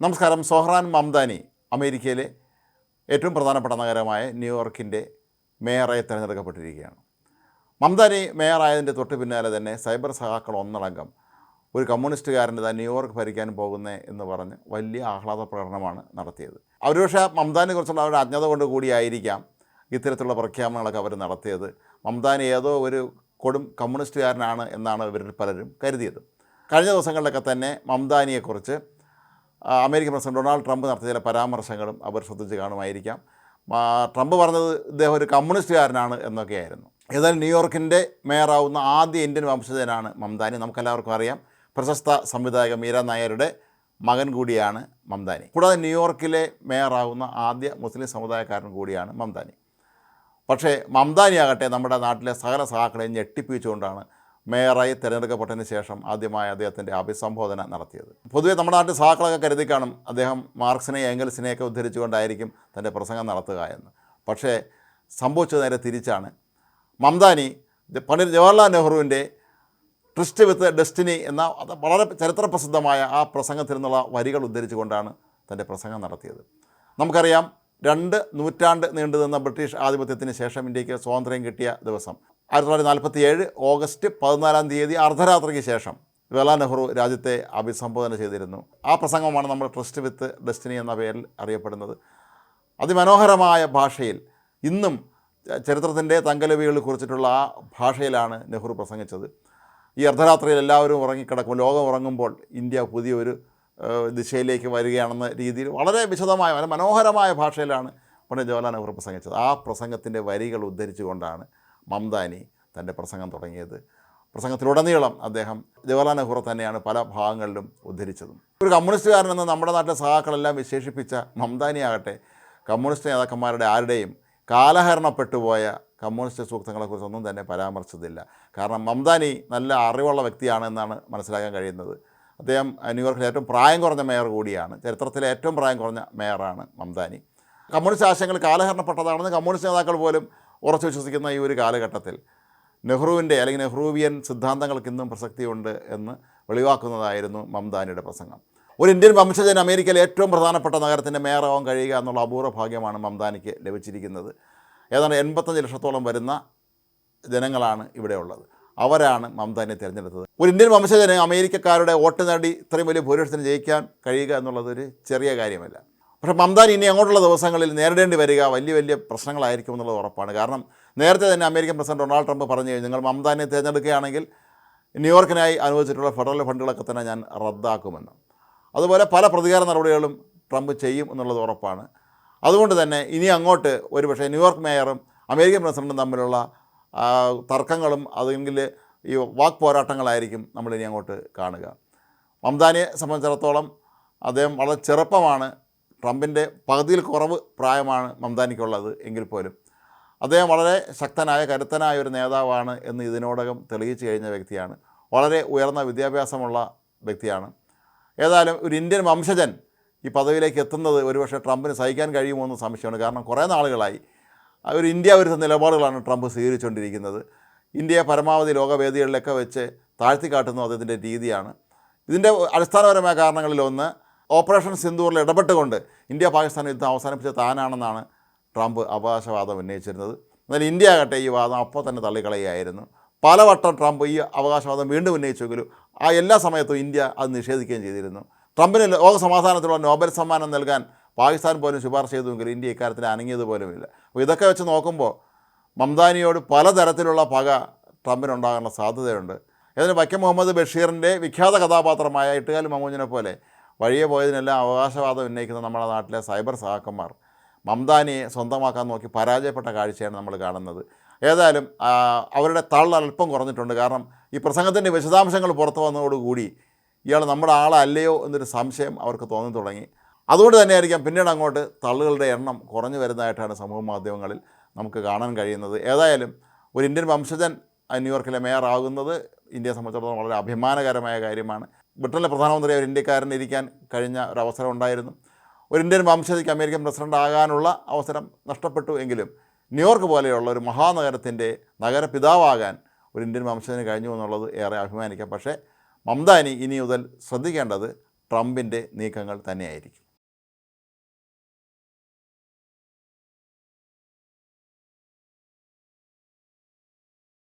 നമസ്കാരം സൊഹ്റാൻ മംദാനി അമേരിക്കയിലെ ഏറ്റവും പ്രധാനപ്പെട്ട നഗരമായ ന്യൂയോർക്കിന്റെ മേയറായി തിരഞ്ഞെടുക്കപ്പെട്ടിരിക്കുകയാണ്. മംദാനി മേയറായതിന്റെ തൊട്ട് പിന്നാലെ തന്നെ സൈബർ സഹാക്കൾ ഒന്നടങ്കം ഒരു കമ്മ്യൂണിസ്റ്റുകാരന്റെ താൻ ന്യൂയോർക്ക് ഭരിക്കാൻ പോകുന്നേ എന്ന് പറഞ്ഞ് വലിയ ആഹ്ലാദ പ്രകടനമാണ് നടത്തിയത്. അവർ പക്ഷേ മംദാനെ കുറിച്ചുള്ള അവരുടെ അജ്ഞത കൊണ്ട് കൂടിയായിരിക്കാം ഇത്തരത്തിലുള്ള പ്രഖ്യാപനങ്ങളൊക്കെ അവർ നടത്തിയത്. മംദാനി ഏതോ ഒരു കൊടും കമ്മ്യൂണിസ്റ്റുകാരനാണ് എന്നാണ് ഇവരിൽ പലരും കരുതിയത്. കഴിഞ്ഞ ദിവസങ്ങളിലൊക്കെ തന്നെ മംദാനിയെക്കുറിച്ച് ആ, അമേരിക്കൻ പ്രസിഡന്റ് ഡൊണാൾഡ് ട്രംപ് നടത്തിയ ചില പരാമർശങ്ങളും അവർ ശ്രദ്ധിച്ച് കാണുമായിരിക്കാം. ട്രംപ് പറഞ്ഞത് ഇദ്ദേഹം ഒരു കമ്മ്യൂണിസ്റ്റുകാരനാണ് എന്നൊക്കെയായിരുന്നു. ഏതായാലും ന്യൂയോർക്കിന്റെ മേയറാവുന്ന ആദ്യ ഇന്ത്യൻ വംശജനാണ് മംദാനി. നമുക്കെല്ലാവർക്കും അറിയാം പ്രശസ്ത സംവിധായക മീര നായരുടെ മകൻ കൂടിയാണ് മംദാനി. കൂടാതെ ന്യൂയോർക്കിലെ മേയറാവുന്ന ആദ്യ മുസ്ലിം സമുദായക്കാരൻ കൂടിയാണ് മംദാനി. പക്ഷേ മംദാനിയാകട്ടെ നമ്മുടെ നാട്ടിലെ സകല സഹാക്കളെയും ഞെട്ടിപ്പിച്ചുകൊണ്ടാണ് മേയറായി തിരഞ്ഞെടുക്കപ്പെട്ടതിന് ശേഷം ആദ്യമായി അദ്ദേഹത്തിന്റെ അഭിസംബോധന നടത്തിയത്. പൊതുവെ നമ്മുടെ നാട്ടിൽ സഹാക്കളൊക്കെ കരുതി കാണും അദ്ദേഹം ഏംഗൽസിനെ എംഗൽസിനെയൊക്കെ ഉദ്ധരിച്ചുകൊണ്ടായിരിക്കും തന്റെ പ്രസംഗം നടത്തുക എന്ന്. പക്ഷേ സംഭവിച്ചത് നേരെ തിരിച്ചാണ്. മംദാനി പണ്ഡിറ്റ് ജവഹർലാൽ നെഹ്റുവിന്റെ ട്രിസ്റ്റ് വിത്ത് ഡെസ്റ്റിനി എന്ന വളരെ ചരിത്രപ്രസിദ്ധമായ ആ പ്രസംഗത്തിൽ നിന്നുള്ള വരികൾ ഉദ്ധരിച്ചുകൊണ്ടാണ് തന്റെ പ്രസംഗം നടത്തിയത്. നമുക്കറിയാം രണ്ട് നൂറ്റാണ്ട് നീണ്ടു നിന്ന ബ്രിട്ടീഷ് ആധിപത്യത്തിന് ശേഷം ഇന്ത്യയ്ക്ക് സ്വാതന്ത്ര്യം കിട്ടിയ ദിവസം. ആയിരത്തി തൊള്ളായിരത്തി നാൽപ്പത്തി ഏഴ് ഓഗസ്റ്റ് പതിനാലാം തീയതി അർദ്ധരാത്രിക്ക് ശേഷം ജവഹർലാൽ നെഹ്റു രാജ്യത്തെ അഭിസംബോധന ചെയ്തിരുന്നു. ആ പ്രസംഗമാണ് നമ്മൾ ട്രസ്റ്റ് വിത്ത് ഡെസ്റ്റിനി എന്ന പേരിൽ അറിയപ്പെടുന്നത്. അതിമനോഹരമായ ഭാഷയിൽ ഇന്നും ചരിത്രത്തിന്റെ തങ്കലവികളിൽ കുറിച്ചിട്ടുള്ള ആ ഭാഷയിലാണ് നെഹ്റു പ്രസംഗിച്ചത്. ഈ അർദ്ധരാത്രിയിൽ എല്ലാവരും ഉറങ്ങിക്കിടക്കും ലോകം ഉറങ്ങുമ്പോൾ ഇന്ത്യ പുതിയൊരു ദിശയിലേക്ക് വരികയാണെന്ന രീതിയിൽ വളരെ വിശദമായ വളരെ മനോഹരമായ ഭാഷയിലാണ് പണ്ഡിറ്റ് ജവഹർലാൽ നെഹ്റു പ്രസംഗിച്ചത്. ആ പ്രസംഗത്തിന്റെ വരികൾ ഉദ്ധരിച്ചുകൊണ്ടാണ് മംദാനി തന്റെ പ്രസംഗം തുടങ്ങിയത്. പ്രസംഗത്തിലുടനീളം അദ്ദേഹം ജവഹർലാൽ നെഹ്റു തന്നെയാണ് പല ഭാഗങ്ങളിലും ഉദ്ധരിച്ചതും. ഒരു കമ്മ്യൂണിസ്റ്റുകാരനെന്ന് നമ്മുടെ നാട്ടിലെ സഹാക്കളെല്ലാം വിശേഷിപ്പിച്ച മംദാനി ആകട്ടെ കമ്മ്യൂണിസ്റ്റ് നേതാക്കന്മാരുടെ ആരുടെയും കാലഹരണപ്പെട്ടുപോയ കമ്മ്യൂണിസ്റ്റ് സൂക്തങ്ങളെക്കുറിച്ചൊന്നും തന്നെ പരാമർശിച്ചതില്ല. കാരണം മംദാനി നല്ല അറിവുള്ള വ്യക്തിയാണെന്നാണ് മനസ്സിലാക്കാൻ കഴിയുന്നത്. അദ്ദേഹം ന്യൂയോർക്കിലെ ഏറ്റവും പ്രായം കുറഞ്ഞ മേയർ കൂടിയാണ്. ചരിത്രത്തിലെ ഏറ്റവും പ്രായം കുറഞ്ഞ മേയറാണ് മംദാനി. കമ്മ്യൂണിസ്റ്റ് ആശയങ്ങൾ കാലഹരണപ്പെട്ടതാണെന്ന് കമ്മ്യൂണിസ്റ്റ് നേതാക്കൾ പോലും ഉറച്ചു വിശ്വസിക്കുന്ന ഈ ഒരു കാലഘട്ടത്തിൽ നെഹ്റുവിന്റെ അല്ലെങ്കിൽ നെഹ്റുവിയൻ സിദ്ധാന്തങ്ങൾക്ക് ഇന്നും പ്രസക്തിയുണ്ട് എന്ന് വെളിവാക്കുന്നതായിരുന്നു മംദാനിയുടെ പ്രസംഗം. ഒരു ഇന്ത്യൻ വംശജൻ അമേരിക്കയിലെ ഏറ്റവും പ്രധാനപ്പെട്ട നഗരത്തിന്റെ മേയറാവാൻ കഴിയുക എന്നുള്ള അപൂർവ ഭാഗ്യമാണ് മംദാനിക്ക് ലഭിച്ചിരിക്കുന്നത്. ഏതാണ്ട് എൺപത്തഞ്ച് ലക്ഷത്തോളം വരുന്ന ജനങ്ങളാണ് ഇവിടെയുള്ളത്. അവരാണ് മംദാനിയെ തിരഞ്ഞെടുത്തത്. ഒരു ഇന്ത്യൻ വംശജന് അമേരിക്കക്കാരുടെ വോട്ട് നേടി ഇത്രയും വലിയ ഭൂരിപക്ഷത്തിന് ജയിക്കാൻ കഴിയുക എന്നുള്ളതൊരു ചെറിയ കാര്യമല്ല. പക്ഷേ മംതാൻ ഇനി അങ്ങോട്ടുള്ള ദിവസങ്ങളിൽ നേരിടേണ്ടി വരിക വലിയ വലിയ പ്രശ്നങ്ങളായിരിക്കും എന്നുള്ളത് ഉറപ്പാണ്. കാരണം നേരത്തെ തന്നെ അമേരിക്കൻ പ്രസിഡന്റ് ഡൊണാൾഡ് ട്രംപ് പറഞ്ഞു നിങ്ങൾ മംദാനിയെ തിരഞ്ഞെടുക്കുകയാണെങ്കിൽ ന്യൂയോർക്കിനായി അനുവദിച്ചിട്ടുള്ള ഫെഡറൽ ഫണ്ടുകളൊക്കെ തന്നെ ഞാൻ റദ്ദാക്കുമെന്ന്. അതുപോലെ പല പ്രതികാര നടപടികളും ട്രംപ് ചെയ്യും എന്നുള്ളത് ഉറപ്പാണ്. അതുകൊണ്ട് തന്നെ ഇനി അങ്ങോട്ട് ഒരുപക്ഷെ ന്യൂയോർക്ക് മേയറും അമേരിക്കൻ പ്രസിഡന്റും തമ്മിലുള്ള തർക്കങ്ങളും അല്ലെങ്കിൽ ഈ വാക്ക് പോരാട്ടങ്ങളായിരിക്കും നമ്മൾ ഇനി അങ്ങോട്ട് കാണുക. മംദാനിയെ സംബന്ധിച്ചിടത്തോളം അദ്ദേഹം വളരെ ചെറുപ്പമാണ് ട്രംപിന്റെ പകുതിയിൽ കുറവ് പ്രായമാണ് മംതാനിക്കുള്ളത് എങ്കിൽ പോലും. അദ്ദേഹം വളരെ ശക്തനായ കരുത്തനായ ഒരു നേതാവാണ് എന്ന് ഇതിനോടകം തെളിയിച്ചു കഴിഞ്ഞ വ്യക്തിയാണ്. വളരെ ഉയർന്ന വിദ്യാഭ്യാസമുള്ള വ്യക്തിയാണ്. ഏതായാലും ഒരു ഇന്ത്യൻ വംശജൻ ഈ പദവിയിലേക്ക് എത്തുന്നത് ഒരുപക്ഷെ ട്രംപിന് സഹിക്കാൻ കഴിയുമോ എന്ന് സംശയമാണ്. കാരണം കുറേ നാളുകളായി ഒരു ഇന്ത്യ വിരുദ്ധ നിലപാടുകളാണ് ട്രംപ് സ്വീകരിച്ചുകൊണ്ടിരിക്കുന്നത്. ഇന്ത്യയെ പരമാവധി ലോകവേദികളിലൊക്കെ വെച്ച് താഴ്ത്തിക്കാട്ടുന്നു അദ്ദേഹത്തിന്റെ രീതിയാണ്. ഇതിന്റെ അടിസ്ഥാനപരമായ കാരണങ്ങളിലൊന്ന് ഓപ്പറേഷൻ സിന്ദൂറിൽ ഇടപെട്ടുകൊണ്ട് ഇന്ത്യ പാകിസ്ഥാൻ യുദ്ധം അവസാനിപ്പിച്ച താനാണെന്നാണ് ട്രംപ് അവകാശവാദം ഉന്നയിച്ചിരുന്നത്. എന്നാൽ ഇന്ത്യ ആകട്ടെ ഈ വാദം അപ്പോൾ തന്നെ തള്ളിക്കളയുകയായിരുന്നു. പലവട്ടം ട്രംപ് ഈ അവകാശവാദം വീണ്ടും ഉന്നയിച്ചെങ്കിലും ആ എല്ലാ സമയത്തും ഇന്ത്യ അത് നിഷേധിക്കുകയും ചെയ്തിരുന്നു. ട്രംപിന് ലോക സമാധാനത്തിലുള്ള നോബൽ സമ്മാനം നൽകാൻ പാകിസ്ഥാൻ പോലും ശുപാർശ ചെയ്തുവെങ്കിലും ഇന്ത്യ ഇക്കാര്യത്തിൽ അനങ്ങിയത് പോലുമില്ല. അപ്പോൾ ഇതൊക്കെ വെച്ച് നോക്കുമ്പോൾ മംദാനിയോട് പലതരത്തിലുള്ള പക ട്രംപിനുണ്ടാകാനുള്ള സാധ്യതയുണ്ട്. ഇതിന് വൈക്കം മുഹമ്മദ് ബഷീറിന്റെ വിഖ്യാത കഥാപാത്രമായ ഇട്ടുകാലി മമൂഞ്ഞിനെ പോലെ വഴിയെ പോയതിനെല്ലാം അവകാശവാദം ഉന്നയിക്കുന്ന നമ്മുടെ നാട്ടിലെ സൈബർ സഹാക്കന്മാർ മംദാനിയെ സ്വന്തമാക്കാൻ നോക്കി പരാജയപ്പെട്ട കാഴ്ചയാണ് നമ്മൾ കാണുന്നത്. ഏതായാലും അവരുടെ തള്ള അല്പം കുറഞ്ഞിട്ടുണ്ട്. കാരണം ഈ പ്രസംഗത്തിന്റെ വിശദാംശങ്ങൾ പുറത്തു വന്നതോടുകൂടി ഇയാൾ നമ്മുടെ ആളല്ലയോ എന്നൊരു സംശയം അവർക്ക് തോന്നി തുടങ്ങി. അതുകൊണ്ട് തന്നെയായിരിക്കാം പിന്നീട് അങ്ങോട്ട് തള്ളുകളുടെ എണ്ണം കുറഞ്ഞു വരുന്നതായിട്ടാണ് സമൂഹ മാധ്യമങ്ങളിൽ നമുക്ക് കാണാൻ കഴിയുന്നത്. ഏതായാലും ഒരു ഇന്ത്യൻ വംശജൻ ന്യൂയോർക്കിലെ ന്യൂയോർക്കിലെ മേയറാകുന്നത് ഇന്ത്യയെ സംബന്ധിച്ചിടത്തോളം വളരെ അഭിമാനകരമായ കാര്യമാണ്. ബ്രിട്ടനിലെ പ്രധാനമന്ത്രി ഒരു ഇന്ത്യക്കാരൻ ഇരിക്കാൻ കഴിഞ്ഞ ഒരു അവസരം ഉണ്ടായിരുന്നു. ഒരു ഇന്ത്യൻ വംശജയ്ക്ക് അമേരിക്കൻ പ്രസിഡന്റ് ആകാനുള്ള അവസരം നഷ്ടപ്പെട്ടു എങ്കിലും ന്യൂയോർക്ക് പോലെയുള്ള ഒരു മഹാനഗരത്തിന്റെ നഗരപിതാവാകാൻ ഒരു ഇന്ത്യൻ വംശജന് കഴിഞ്ഞു എന്നുള്ളത് ഏറെ അഭിമാനിക്കാം. പക്ഷേ മംദാനി ഇനി മുതൽ ശ്രദ്ധിക്കേണ്ടത് ട്രംപിന്റെ നീക്കങ്ങൾ തന്നെയായിരിക്കും.